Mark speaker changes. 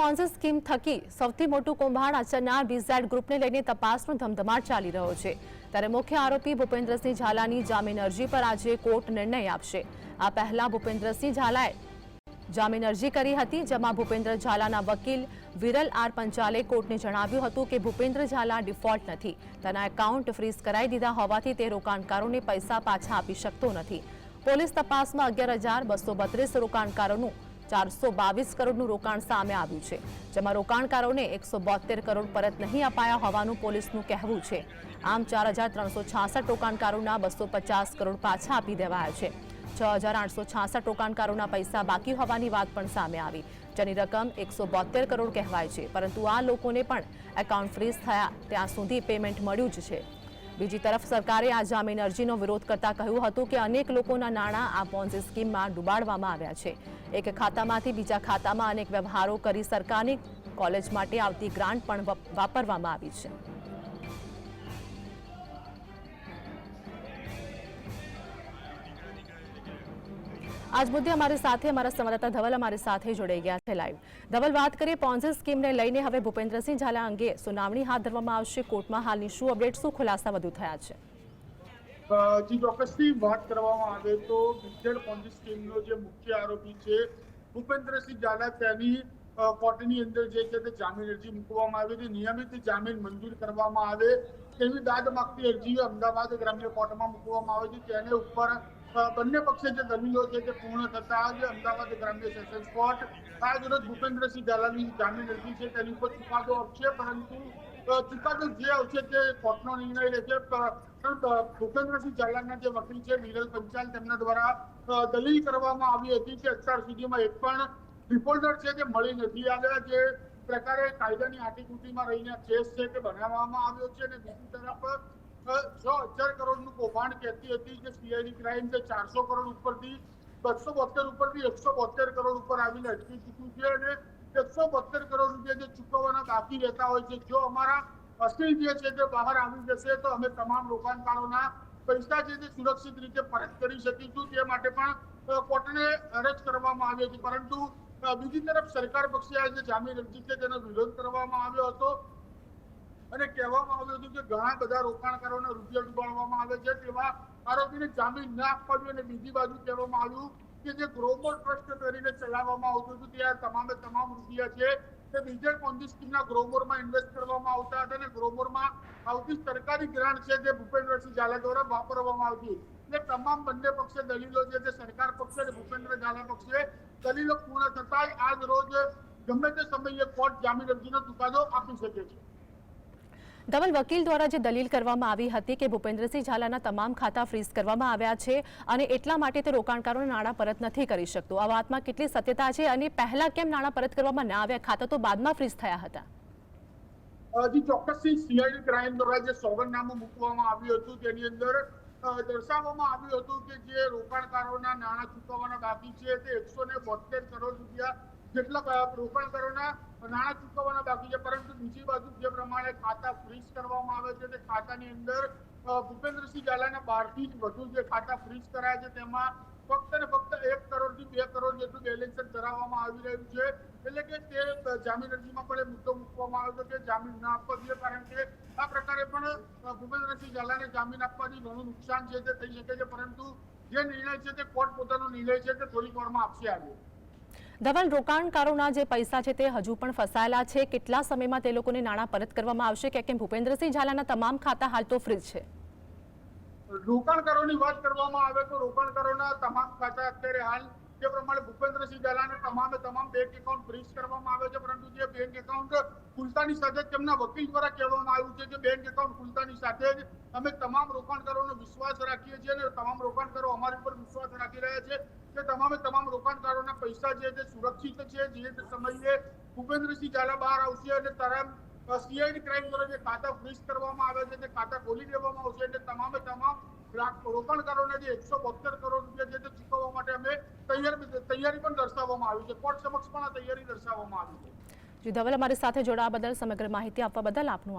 Speaker 1: Ponzi scheme થકી સૌથી મોટું કૌભાંડ આચરનાર બીઝેડ ગ્રુપને લઈને તપાસનો ધમધમાટ ચાલી રહ્યો છે. ત્યારે મુખ્ય આરોપી ભૂપેન્દ્રસિંહ ઝાલાની જામીન અરજી પર આજે કોર્ટ નિર્ણય આપશે. આ પહેલા ભૂપેન્દ્રસિંહ ઝાલાએ જામીન અરજી કરી હતી, જેમાં ભૂપેન્દ્ર ઝાલાના વકીલ વિરલ આર પંચાલે કોર્ટને જણાવ્યું હતું કે ભૂપેન્દ્ર ઝાલા ડિફોલ્ટ નથી. તેના એકાઉન્ટ ફ્રીઝ કરાઈ દીધા હોવાથી તે રોકાણકારોને પૈસા પાછા આપી શકતો નથી. પોલીસ તપાસમાં અગિયાર હજાર બસો બત્રીસ રોકાણકારોનું ચારસો બાવીસ કરોડનું રોકાણ સામે આવ્યું છે, જેમાં રોકાણકારોને એકસો બોતેર કરોડ પરત નહીં અપાયા હોવાનું પોલીસનું કહેવું છે. આમ ચાર હજાર ત્રણસો છાસઠ રોકાણકારોના બસો પચાસ કરોડ પાછા આપી દેવાયા છે. છ હજાર આઠસો છાસઠ રોકાણકારોના પૈસા બાકી હોવાની વાત પણ સામે આવી. જેની રકમ એકસો બોતેર કરોડ કહેવાય છે, પરંતુ આ લોકોને પણ એકાઉન્ટ ફ્રીઝ થયા ત્યાં સુધી પેમેન્ટ મળ્યું જ છે. બીજી તરફ સરકારે આ જામીન અરજીનો વિરોધ કરતા કહ્યું હતું કે અનેક લોકોના નાણાં આ પોન્ઝી સ્કીમમાં ડૂબાડવામાં આવ્યા છે. એક ખાતામાંથી બીજા ખાતામાં અનેક વ્યવહારો કરી સરકારની કોલેજ માટે આવતી ગ્રાન્ટ પણ વાપરવામાં આવી છે. આજ મુદ્દે અમારી સાથે અમારા સંવાદદાતા ધવલ અમારી સાથે જોડાઈ ગયા છે લાઈવ ધવલ, વાત કરીએ પોન્ઝી સ્કીમને લઈને. હવે ભૂપેન્દ્રસિંહ ઝાલા અંગે સુનાવણી હાથ ધરવામાં આવશે. કોર્ટમાં હાલની શું અપડેટ શું ખુલાસા વધુ થયા છે?
Speaker 2: જી, ચોક્કસથી વાત કરવામાં આવે તો બિજેડ પોન્ઝી સ્કીમનો જે મુખ્ય આરોપી છે, ભૂપેન્દ્રસિંહ ઝાલા, તેની કોર્ટની અંદર જે છે તે જામીન અરજી મૂકવામાં આવી હતી. નિયમિત જામીન મંજૂર કરવામાં આવે તેવી દાદ માગતી અરજી અમદાવાદ ગ્રામ્ય કોર્ટમાં મૂકવામાં આવે છે તેને ઉપર બંને પક્ષે જે દલીલો છે તે પૂર્ણ થતા જ અમદાવાદ ગ્રામ્ય સેશન્સ કોર્ટ આજ રોજ ભૂપેન્દ્રસિંહ ઝાલાની જામીન અરજી છે, તેની ઉપર ચુકાદો આપશે, પરંતુ ચુકાદો જે આવશે તે કોર્ટનો નિર્ણય રહેશે ભૂપેન્દ્રસિંહ ઝાલાના જે વકીલ છે, નિરલ પંચાલ, તેમના દ્વારા દલીલ કરવામાં આવી હતી કે અત્યાર સુધીમાં એક પણ રિપોર્ટર છે તે મળી નથી આવ્યા, જે પ્રકારે કાયદાની આટીકૂટીમાં રહીને કેસ છે તે બનાવવામાં આવ્યો છે અને બીજી તરફ છ કરોડનું કૌભાંડ કહેતી હતી કે સીઆઈડી ક્રાઇમ છે ચારસો કરોડ ઉપરથી, બસો બોતેર ઉપરથી એકસો બોતેર કરોડ ઉપર આવીને અટકી ચૂક્યું છે અને એકસો બોતેર કરોડ રૂપિયા જે ચૂકવવાના બાકી રહેતા હોય છે. જો અમારા અસલી જે છે તે બહાર આવી જશે તો અમે તમામ રોકાણકારોના પૈસા છે તે સુરક્ષિત રીતે પરત કરી શકીશું. તે માટે પણ કોર્ટને અરજ કરવામાં આવી હતી પરંતુ બીજી તરફ સરકાર પક્ષે આ જે જામીન અરજી છે તેનો વિરોધ કરવામાં આવ્યો હતો. કહેવામાં આવ્યું હતું કે ઘણા બધા રોકાણકારોને રૂપિયા ડૂબાડવામાં આવે છે તેવા આરોપીને જામીન ના આપવા જોઈએ અને બીજી બાજુ કહેવામાં આવ્યું કે જે ગ્રોમર ટ્રસ્ટ કરીને ચલાવવામાં આવતું હતું ત્યાં તમામે તમામ રૂપિયા છે. તે બીજે પોન્જી સ્કીમના ગ્રોમરમાં ઇન્વેસ્ટ કરવામાં આવતા હતા અને ગ્રોમરમાં આવતી સરકારી ગ્રાન્ટ છે જે ભૂપેન્દ્રસિંહ ઝાલા દ્વારા વાપરવામાં આવતી. એટલે તમામ બંને પક્ષે દલીલો છે જે સરકાર પક્ષે અને ભૂપેન્દ્ર ઝાલા પક્ષે દલીલો પૂર્ણ થતા આજ રોજ ગમે તે સમયે કોર્ટ જામીન અરજીનો ચુકાદો આપી શકે છે.
Speaker 1: ધવલ વકીલ દ્વારા જે દલીલ કરવામાં આવી હતી કે ભૂપેન્દ્રસિંહ ઝાલાના તમામ ખાતા ફ્રીઝ કરવામાં આવ્યા છે અને એટલા માટે તે રોકાણકારોને નાણાં પરત નથી કરી શકતો. આ વાતમાં કેટલી સત્યતા છે અને પહેલા કેમ નાણાં પરત કરવામાં ના આવ્યા? ખાતા તો બાદમાં ફ્રીઝ થયા હતા.
Speaker 2: હજી ચોક્કસથી સીઆઈડી ક્રાઇમ દ્વારા જે સોગંદનામું મૂકવામાં આવ્યું હતું તેની અંદર દર્શાવવામાં આવ્યું હતું કે જે રોકાણકારોના નાણાં ચૂકવવાના બાકી છે તે એકસો કરોડ રૂપિયા જેટલા રોકાણકારોના નાણાં ચૂકવવાના બાકી છે, પરંતુ બીજી બાજુ જે પ્રમાણે ખાતા ફ્રીઝ કરવામાં આવે છે, તે ખાતાની અંદર ભૂપેન્દ્રસિંહ ઝાલાના બારથી જ વધુ જે ખાતા ફ્રીઝ કરાયા છે, તેમાં ફક્ત ને ફક્ત એક કરોડથી બે કરોડ જેટલું બેલેન્સ ધરાવવામાં આવી રહ્યું છે. એટલે કે તે જામીન અરજીમાં પણ એ મુદ્દો મૂકવામાં આવ્યો હતો કે જામીન ના આપવા જોઈએ, કારણ કે આ પ્રકારે પણ ભૂપેન્દ્રસિંહ ઝાલાને જામીન આપવાથી ઘણું નુકસાન છે તે થઈ શકે છે, પરંતુ જે નિર્ણય છે તે કોર્ટ પોતાનો નિર્ણય છે તે થોડીક વારમાં આપશે આજે.
Speaker 1: ધવલ રોકાણકારોના જે પૈસા છે તે હજુ પણ ફસાયેલા છે. કેટલા સમયમાં તે લોકોને નાણાં પરત કરવામાં આવશે કે કેમ? ભૂપેન્દ્રસિંહ ઝાલાના તમામ ખાતા હાલ તો ફ્રીજ છે.
Speaker 2: રોકાણકારોની વાત કરવામાં આવે તો રોકાણકારોના તમામ ખાતા અત્યારે હાલ જે પ્રમાણે ભૂપેન્દ્રસિંહ ઝાલાને તમામે તમામ બેંક એકાઉન્ટ ફ્રીઝ કરવામાં આવે છે, પરંતુ જે બેંક એકાઉન્ટ ખુલતાની સાથે જ તેમના વકીલ દ્વારા કહેવામાં આવ્યું છે કે બેંક એકાઉન્ટ ખુલતાની સાથે જ અમે તમામ રોકાણકારોનો વિશ્વાસ રાખીએ છીએ અને તમામ રોકાણકારો અમારી પર વિશ્વાસ રાખી રહ્યા છે કે તમામે તમામ રોકાણકારોના પૈસા છે, સુરક્ષિત છે, જે સમયે ભૂપેન્દ્રસિંહ ઝાલા બહાર આવશે અને તરત સીઆઈડી ક્રાઇમ દ્વારા જે ખાતા ફ્રીઝ કરવામાં આવે છે, તે ખાતા ખોલી દેવામાં આવશે. એટલે તમામે તમામ રોકાણકારોને જે એકસો બોતેર કરોડ રૂપિયા છે તે ચૂકવવા માટે અમે તૈયાર પણ દર્શાવવામાં આવી છે. કોર્ટ સમક્ષ પણ આ તૈયારી દર્શાવવામાં આવી છે.
Speaker 1: જી ધવલ અમારી સાથે જોડાવા બદલ સમગ્ર માહિતી આપવા બદલ આપનું